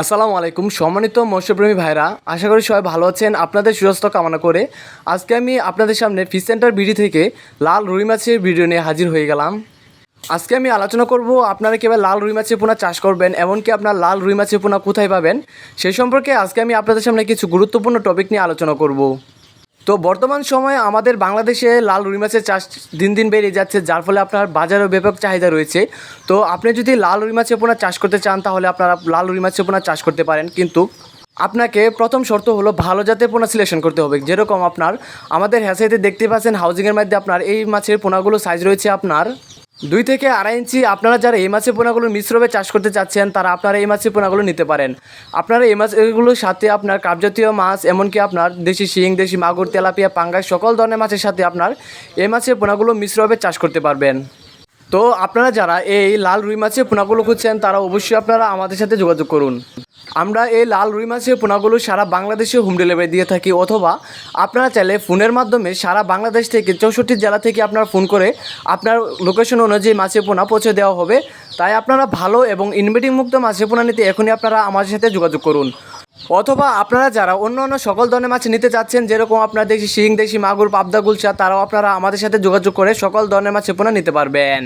আসসালামু আলাইকুম, সম্মানিত মৎস্যপ্রেমী ভাইরা, আশা করি সবাই ভালো আছেন, আপনাদের সুস্বাস্থ্য কামনা করে। আজকে আমি আপনাদের সামনে ফিস সেন্টার বিডি থেকে লাল রুই মাছের ভিডিও নিয়ে হাজির হয়ে গেলাম। আজকে আমি আলোচনা করব আপনারা কীভাবে লাল রুই মাছের পোনা চাষ করবেন, এমনকি আপনার লাল রুই মাছের পোনা কোথায় পাবেন সেই সম্পর্কে আজকে আমি আপনাদের সামনে কিছু গুরুত্বপূর্ণ টপিক নিয়ে আলোচনা করব। তো বর্তমান সময়ে আমাদের বাংলাদেশে লাল রুই মাছের চাষ দিন দিন বেড়ে যাচ্ছে, যার ফলে আপনার বাজারেও ব্যাপক চাহিদা রয়েছে। তো আপনি যদি লাল রুই মাছের পোনা চাষ করতে চান, তাহলে আপনারা লাল রুই মাছের পোনা চাষ করতে পারেন। কিন্তু আপনাকে প্রথম শর্ত হলো ভালো জাতের পোনা সিলেকশন করতে হবে। যেরকম আপনার, আমাদের হ্যাসাইতে দেখতে পাচ্ছেন হাউজিংয়ের মধ্যে আপনার এই মাছের পোনাগুলো সাইজ রয়েছে আপনার দুই থেকে আড়াই ইঞ্চি আপনারা যারা এই মাছের পোনাগুলো মিশ্রভাবে চাষ করতে চাচ্ছেন, তারা আপনারা এই মাছের পোনাগুলো নিতে পারেন। আপনারা এই মাছগুলোর সাথে আপনার কাপজাতীয় মাছ, এমনকি আপনার দেশি শিং, দেশি মাগুর, তেলাপিয়া, পাঙ্গাস, সকল ধরনের মাছের সাথে আপনার এই মাছের পোনাগুলো মিশ্রভাবে চাষ করতে পারবেন। তো আপনারা যারা এই লাল রুই মাছের পোনাগুলো খুঁজছেন, তারা অবশ্যই আপনারা আমাদের সাথে যোগাযোগ করুন। আমরা এই লাল রুই মাছের পোনাগুলো সারা বাংলাদেশে হোম ডেলিভারি দিয়ে থাকি, অথবা আপনারা চাইলে ফোনের মাধ্যমে সারা বাংলাদেশ থেকে চৌষট্টি জেলা থেকে আপনারা ফোন করে আপনার লোকেশন অনুযায়ী মাছের পোনা পৌঁছে দেওয়া হবে। তাই আপনারা ভালো এবং ইনভেটিং মুক্ত মাছের পোনা নিতে এখনই আপনারা আমাদের সাথে যোগাযোগ করুন। অথবা আপনারা যারা অন্য অন্য সকল ধরনের মাছ নিতে চাচ্ছেন যেরকম আপনার দেশি শিং, দেশি মাগুর, পাবদা গুলচা তারাও আপনারা আমাদের সাথে যোগাযোগ করে সকল ধরনের মাছ পোনা নিতে পারবেন।